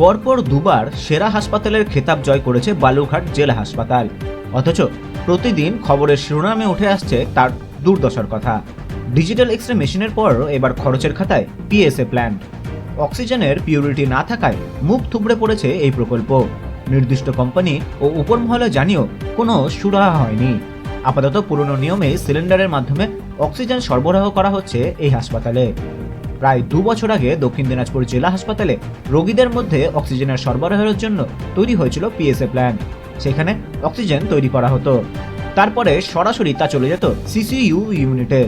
পরপর দুবার সেরা হাসপাতালের খেতাব জয় করেছে বালুরঘাট জেলা হাসপাতাল। অথচ প্রতিদিন খবরের শিরোনামে উঠে আসছে তার দুর্দশার কথা। ডিজিটাল এক্স রে মেশিনের পর এবার খরচের খাতায় পিএসএ প্ল্যান্ট অক্সিজেনের পিউরিটি না থাকায় মুখ থুবড়ে পড়েছে এই প্রকল্প। নির্দিষ্ট কোম্পানি ও উপর মহলে জানিয়েও কোনো সুরাহা হয়নি। আপাতত পুরনো নিয়মে সিলিন্ডারের মাধ্যমে অক্সিজেন সরবরাহ করা হচ্ছে এই হাসপাতালে। প্রায় দু বছর আগে দক্ষিণ দিনাজপুর জেলা হাসপাতালে রোগীদের মধ্যে অক্সিজেনের সরবরাহের জন্য তৈরি হয়েছিল পিএসএ প্ল্যান। সেখানে অক্সিজেন তৈরি করা হতো। তারপরে সরাসরি তা চলে যেত সিসিইউ ইউনিটে।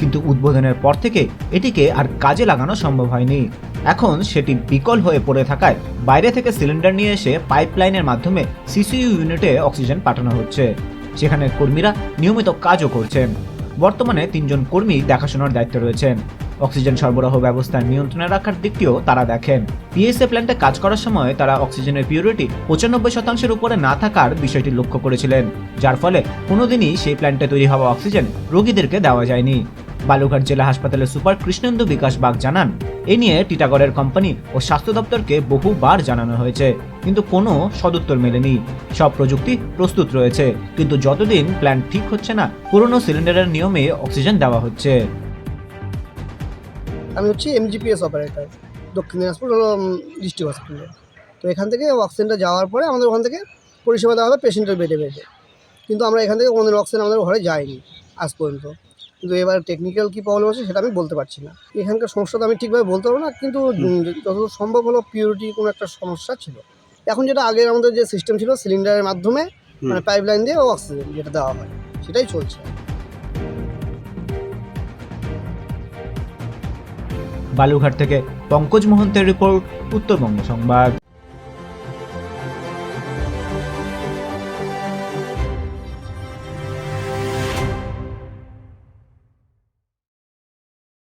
কিন্তু উদ্বোধনের পর থেকে এটিকে আর কাজে লাগানো সম্ভব হয়নি। এখন সেটি বিকল হয়ে পড়ে থাকায় বাইরে থেকে সিলিন্ডার নিয়ে এসে পাইপলাইনের মাধ্যমে সিসিইউ ইউনিটে অক্সিজেন পাঠানো হচ্ছে। সেখানে কর্মীরা নিয়মিত কাজও করছেন। বর্তমানে তিনজন কর্মী দেখাশোনার দায়িত্বে রয়েছেন। অক্সিজেন সরবরাহ ব্যবস্থা নিয়ন্ত্রণে রাখার দিকটিও তারা দেখেন। পিএসএ প্ল্যান্টে কাজ করার সময় তারা অক্সিজেনের পিউরিটি পঁচানব্বই শতাংশের উপরে না থাকার বিষয়টি লক্ষ্য করেছিলেন, যার ফলে কোনোদিনই সেই প্ল্যান্টে তৈরি হওয়া অক্সিজেন রোগীদেরকে দেওয়া যায়নি। বালুঘাট জেলা হাসপাতালের সুপার কৃষ্ণেন্দু বিকাশ বাগ জানান, এ নিয়ে টিটাগড়ের কোম্পানি ও স্বাস্থ্য দপ্তরকে বহুবার জানানো হয়েছে, কিন্তু কোনো সদুত্তর মেলেনি। সব প্রযুক্তি প্রস্তুত রয়েছে, কিন্তু যতদিন প্ল্যান্ট ঠিক হচ্ছে না, পুরনো সিলিন্ডারের নিয়মে অক্সিজেন দেওয়া হচ্ছে। আমি হচ্ছি এমজিপিএস অপারেটর দক্ষিণ দিনাজপুর হলো ডিস্ট্রিক্ট হসপিটালে তো এখান থেকে অক্সিজেনটা যাওয়ার পরে আমাদের ওখান থেকে পরিষেবা দেওয়া হবে পেশেন্টের বেডে বেডে কিন্তু আমরা এখান থেকে কোনোদিন অক্সিজেন আমাদের ঘরে যায়নি আজ পর্যন্ত। কিন্তু এবার টেকনিক্যাল কী প্রবলেম আছে সেটা আমি বলতে পারছি না। এখানকার সমস্যা তো আমি ঠিকভাবে বলতে পারব না কিন্তু যতদূর সম্ভব হলো পিউরিটি কোনো একটা সমস্যা ছিল। এখন যেটা আগের আমাদের যে সিস্টেম ছিল সিলিন্ডারের মাধ্যমে মানে পাইপ লাইন দিয়ে অক্সিজেন যেটা দেওয়া হয় সেটাই চলছে। বালুঘাট থেকে পঙ্কজ মহন্তের রিপোর্ট উত্তরবঙ্গ সংবাদ।